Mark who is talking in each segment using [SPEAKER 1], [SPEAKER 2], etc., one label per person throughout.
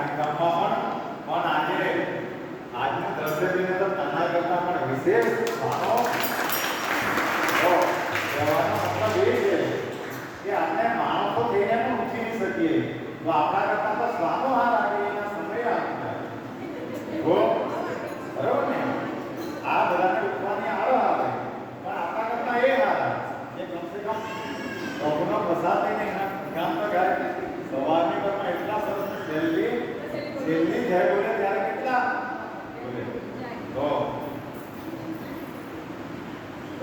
[SPEAKER 1] પણ પણ આજે, આજનું તો તન્ના કરતા પણ વિશેષ માનો. કહેવાનો મતલબ એ છે કે આપણે માણસો થઈને પણ ઊંચી શકીએ. તો આપણા કરતા તો સ્વાનો હાર સેલ્ફી જય બોલે ત્યારે કેટલા? તો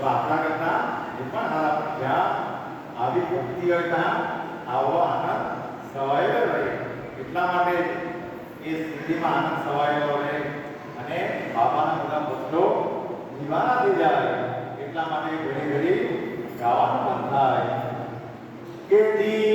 [SPEAKER 1] આપણા કરતા એ પણ પણ જ્યાં આવી ભક્તિ હોય ત્યાં આવો આનંદ સવાયેલો રહે એટલા માટે એ સ્થિતિમાં આનંદ સવાયેલો રહે અને બાબાના બધા ભક્તો દીવાના થઈ જાય એટલા માટે ઘણી ઘડી ગાવાનું મન થાય કે દી